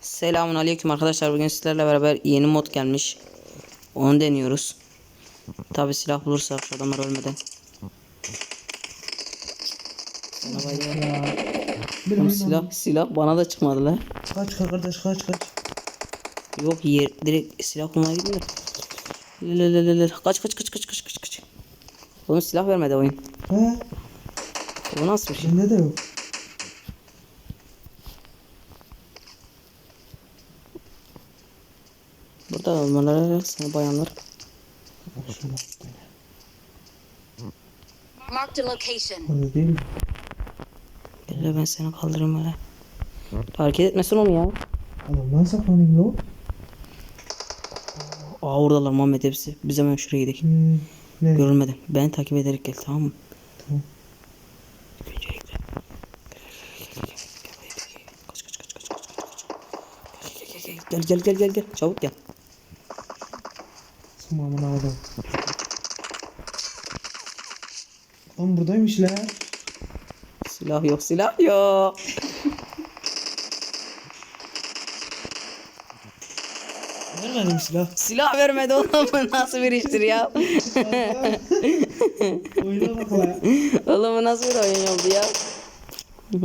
Selamun aleyküm arkadaşlar. Bugün sizlerle beraber yeni mod gelmiş. Onu deniyoruz. Tabi silah bulursak şu adamlar ölmeden. Oğlum silah, silah bana da çıkmadı la. Kaç kardeş kaç kaç. Yok yer direkt silah bulmaya gidiyor. Lelelelele. Kaç kaç kaç kaç kaç kaç kaç. Oğlum silah vermedi oyun. He? Bu nasıl bir şey? Bende de yok. Burada olmaları seni bayanlar. Marked a location. Değil? Gel ben seni kaldırayım öyle. Hareket etmesin onu ya. Adamdan saklanayım lo. Aa oradalar Muhammed hepsi. Biz hemen şuraya gidelim. Hmm. Ne? Görülmeden. Ben takip ederek gel tamam mı? Tamam. Gel gel gel gel gel çabuk gel. Sımamına adam. Lan buradaymış la. Silah yok silah yok. Vermedim silah. Silah vermedi oğlum bu nasıl bir iştir ya? Oyuna bak oğlum bu nasıl bir oyun oldu ya?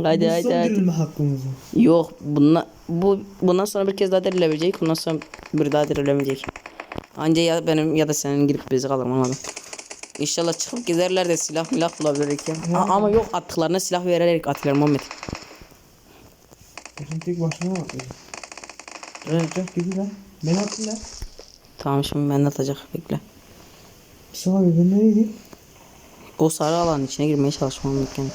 Hadi hadi hadi. dirilme hakkımız var. Yok bundan bu bundan sonra bir kez daha dirilebilecek. Bundan sonra bir daha dirilemeyecek. Anca ya benim ya da senin girip bizi kalırım anladım. İnşallah çıkıp gezerler de silah milah bulabilirler ya. A- ama yok attıklarına silah vererek attılar Muhammed. Ben tek başıma bakıyorum. Recep gibi la. Ben attım la. Tamam şimdi ben de atacak bekle. Mustafa abi ben nereye gideyim? O sarı alanın içine girmeye çalışmam mümkün.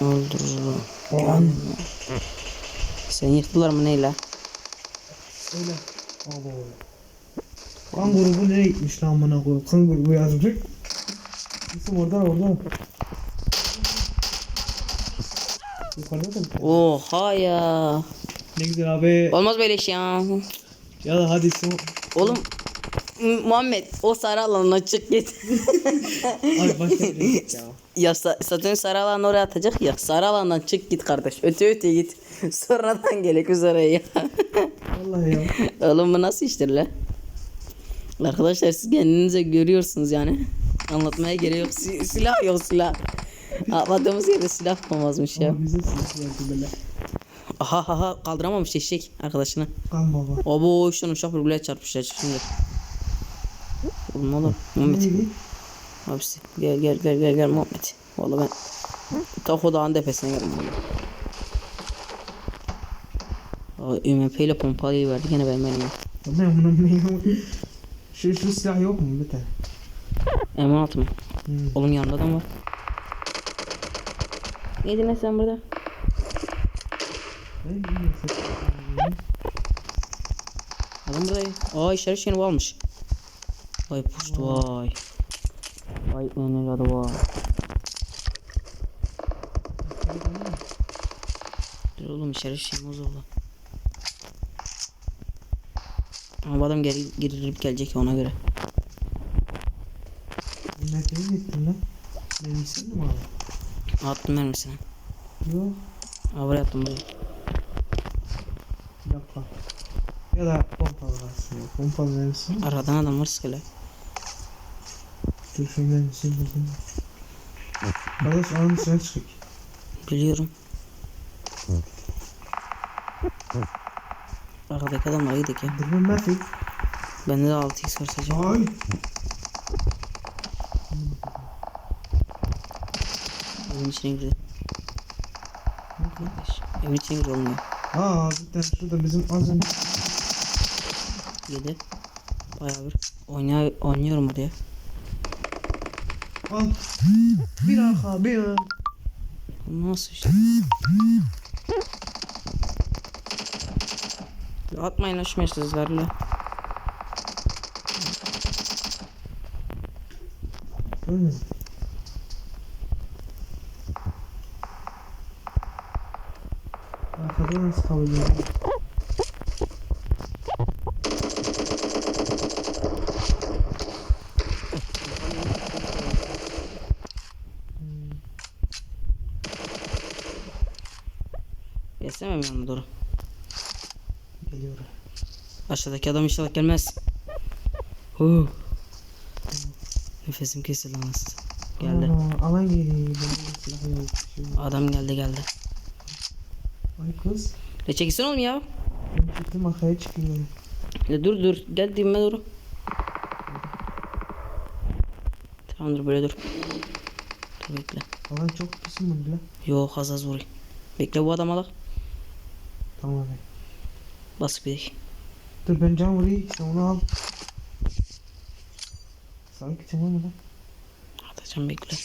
Öldürürüm. Lan. Seni yıktılar mı neyle? Öyle. Abo. Kan grubu nereye gitmiş lan amına koyayım? Kan grubu yazmış. İsim orada orada. Yukarıda da bir tane. Oha ya. Ne güzel abi. Olmaz böyle iş ya. Ya da hadi isim. Oğlum Muhammed o sarı alanına çık git. Abi başka bir yere git ya. ya sa- zaten sarı alan oraya atacak ya. Sarı alandan çık git kardeş. Öte öte git. Sonradan gelek üzere ya. Vallahi ya. Oğlum bu nasıl iştir la? Arkadaşlar siz kendinize görüyorsunuz yani. Anlatmaya gerek yok. Si- silah yok silah. Atladığımız yerde silah olmazmış ya. Ama bize verdi böyle. Aha aha kaldıramamış eşek arkadaşını. Kan baba. Abo işte uçak birbirine çarpmışlar şimdi. Oğlum oğlum Muhammed. Abisi gel gel gel gel gel Muhammed. Valla ben Taho Dağı'nın tepesine geldim. Aa, ÜMP ile pompalıyı verdi gene ben benim. Ne amına koyayım? Şu şu silah yok mu bir tane? M16 mı? Hmm. Oğlum yanında adam var. Ne dinle sen burada? Ne Adam burada. Aa işaret şeyini bu almış. Vay puşt vay. Vay önel adı vay. Dur oğlum işaret şeyini o zorla. Ama bu adam geri girilip gelecek ya ona göre. Bu nereye gittin lan? İsim mi abi? Attım mermisini. Yok. Aa buraya attım buraya. Bir dakika. Ya da pompalı aslında. Pompalı mermisi mi? Aradan adam var sıkıyla. Dur şu mermisini buldum. Kardeş anın dışına çıkık. Biliyorum. Arkadaki adamlar gidelim ya. Durmam ben. Bende de 6x var sadece. Ay. Evin içine girdi. Kardeş, Evin içine girdi olmuyor. Aa tane şurada bizim az önce. Yedi. Bayağı bir. Oynuyor, oynuyorum buraya. Al. Bir arka bir Nasıl işte? Atmayın aşmayın sizlerle. Ölmedi. Arkada nasıl? Gelsene benim yanıma doğru. Geliyor. Aşağıdaki adam inşallah gelmez. Huh. Nefesim kesildi anasını. Geldi. Ana, alan geliyor. Adam geldi geldi. Ay kız. Ne çekilsin oğlum ya? Ben çıktım arkaya çıkıyorum. Ya dur dur gel dibime doğru. Tamam dur böyle dur. Dur bekle. Alan çok pis mi lan? Yok az az vurayım. Bekle bu adam alak. Tamam abi. Bas bir. Dur ben can vurayım sen onu al. Sana gideceğim ama lan. Atacağım bekle.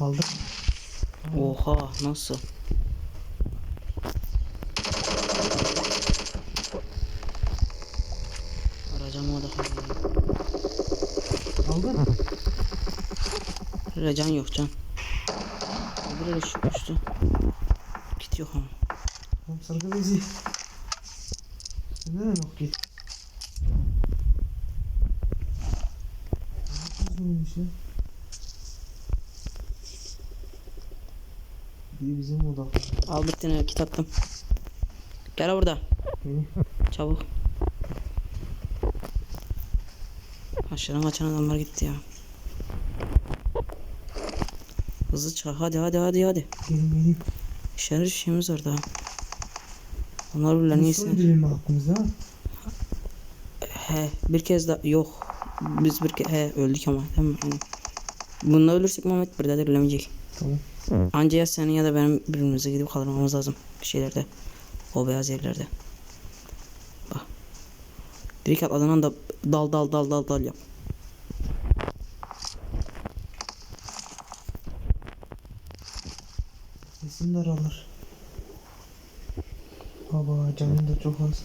Aldım. Oha nasıl? Arayacağım o da. Aldın. Böyle can yok can. De düşmüştü. Git yok ama. Tamam sargı bezi. Neden yok git. Nasılmış ya? Bir bizim oda. Al bir tane kit attım. Gel burada. Beni. Çabuk. Aşağıdan kaçan adamlar gitti ya. Hızlı çık hadi hadi hadi hadi. Gelin benim. İşaret bir şeyimiz var daha. Onlar birbirlerinin Son iyisini. dilim hakkımızda. He bir kez daha yok. Biz bir kez he öldük ama değil mi? Hani. Bununla ölürsek Muhammed bir daha dirilemeyecek. Tamam. Anca ya senin ya da benim birbirimize gidip kaldırmamız lazım. Bir şeylerde. O beyaz yerlerde. Bak. Direkt atladığın anda dal dal dal dal dal yap. Sesim daralır. Canım da çok az.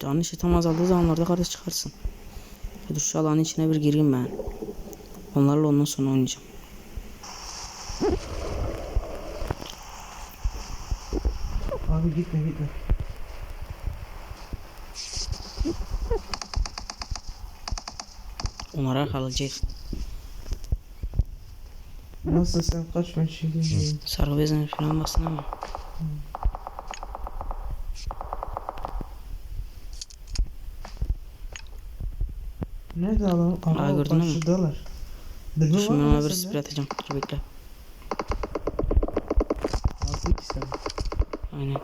Canlı işi tam azaldığı zamanlarda kardeş çıkarsın. Dur şu alanın içine bir gireyim ben. Onlarla ondan sonra oynayacağım. Abi gitme gitme. Onlara kalacak. Nasıl sen kaç şey diyeyim. Sarı bezine falan baksana ama. Nerede adam? Aha, Aa, gördün mü? Dur var şimdi mı ona bir sprey atacağım. Dur bekle. Altı iki sen. Aynen.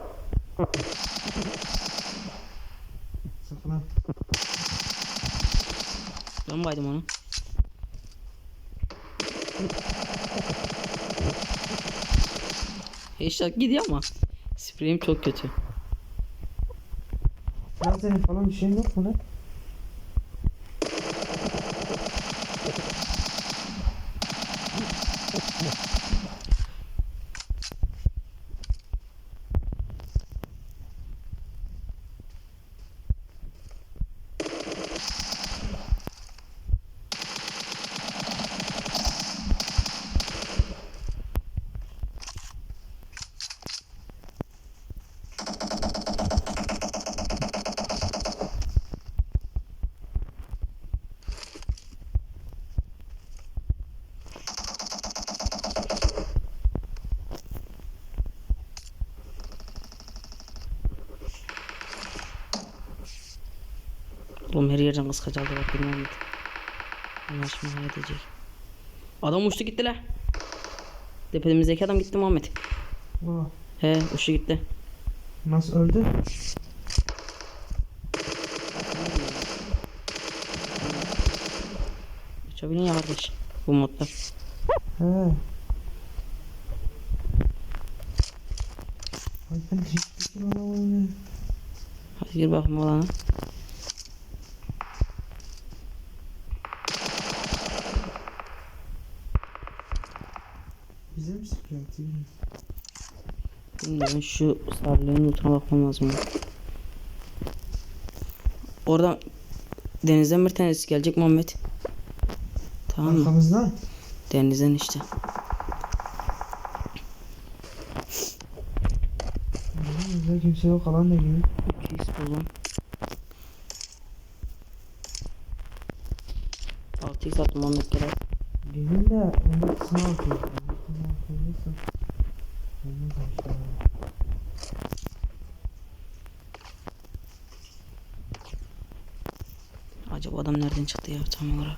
Sakın ha. Ben baydım onu. Headshot gidiyor ama. Spreyim çok kötü. Lan senin falan bir şeyin yok mu lan? Oğlum her yerden kıskaç aldı bak bilmem ne. Anlaşma halledecek. Adam uçtu gitti la. Tepemizdeki adam gitti Muhammed. Aa, He uçtu gitti. nasıl öldü? Uçabilin ya kardeş. Bu modda. He. Ay ben hiçbir şey. Hadi gir bakayım olana. Bize Bilmiyorum şu sarlığın ultrana bakmam lazım. Oradan denizden bir tanesi gelecek Muhammed. Tamam mı? Arkamızda. Denizden işte. Bizde kimse yok alan da gibi. 200 buldum. 6x attım Muhammed. Gelin de onun kısmına. Adam nereden çıktı ya tam olarak?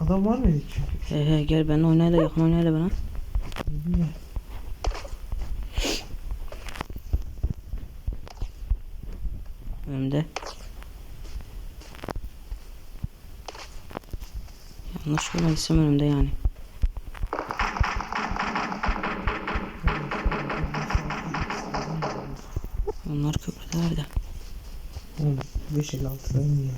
Adam var mıydı ki? He he gel benimle oynayla yakın oynayla bana. Önümde. Yanlış yola gitsem önümde yani. 5 56 sayı niyet.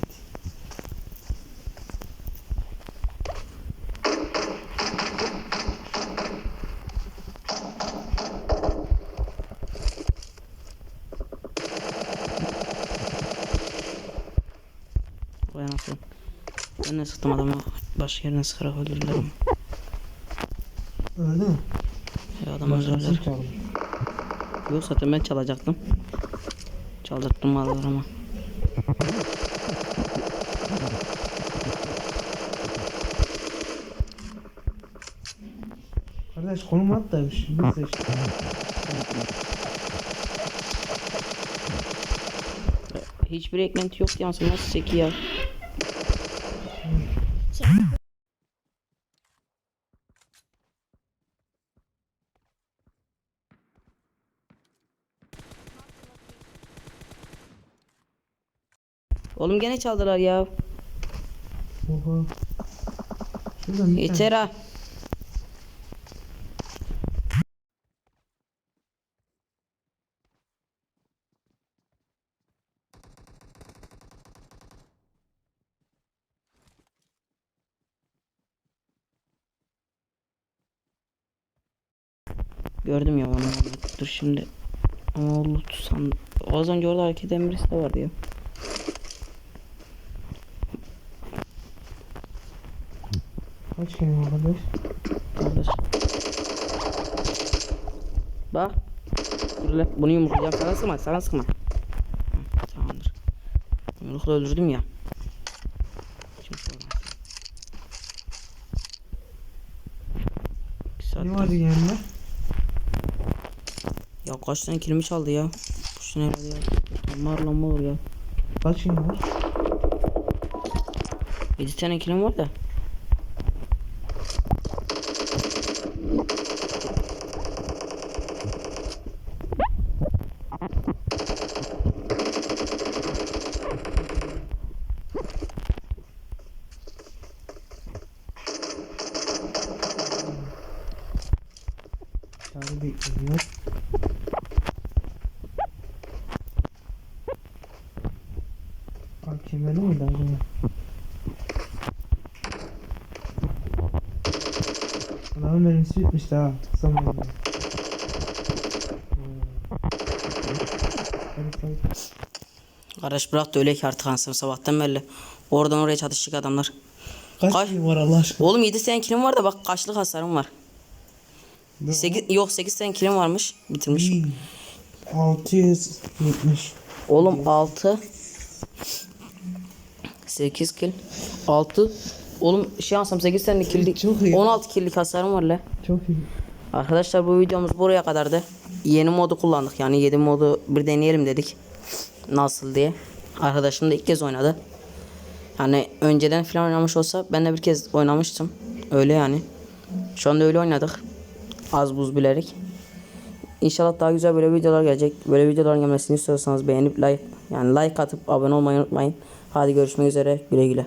Vay anasını. Ben de sıktım adamı. Başka yerine sıkarak öldürdüler ama. Öldü mü? Ya adam öldürdüler. Yok zaten ben çalacaktım. Çaldırttım malları ama. Kardeş konum at da bir şey. Bir seç. Hiçbir eklenti yok yansın nasıl çeki ya. Oğlum gene çaldılar ya. Oha. Şuradan Yeter ha. Gördüm ya onu. Dur şimdi. Ama loot san... Az önce orada hareket eden birisi de vardı ya. Kaç kelime kardeş? Kardeş. Bak. Dur lan. Bunu yumruklayacağım. Sana sıkma. Sana sıkma. Hı, Tamamdır. Yumrukla öldürdüm ya. Şimdi sorma. Bir saat Ne vardı yanında? Ya kaç tane kilimi çaldı ya. Tane herhalde ya. Marlama olur ya. Kaç kelime var? 7 tane kilim var da. Acaba? Adamın mermisi bitmişti ha. Hadi. Kardeş bırak da öyle ki artık ansım sabahtan belli. Oradan oraya çatışacak adamlar. Kaç Kaç- kilim var Allah aşkına? Oğlum 7 tane kilim var da bak kaçlık hasarım var. 8 yok 8 tane kilim varmış. Bitirmiş. 670. Oğlum 6 8 kill 6 Oğlum şey alsam 8 tane kill Çok iyi. 16 killlik hasarım var la. Çok iyi. Arkadaşlar bu videomuz buraya kadardı. Yeni modu kullandık yani 7 modu bir deneyelim dedik. Nasıl diye. Arkadaşım da ilk kez oynadı. Yani önceden falan oynamış olsa ben de bir kez oynamıştım. Öyle yani. Şu anda öyle oynadık. Az buz bilerek. İnşallah daha güzel böyle videolar gelecek. Böyle videoların gelmesini istiyorsanız beğenip like yani like atıp abone olmayı unutmayın. Hadi görüşmek üzere. Güle güle.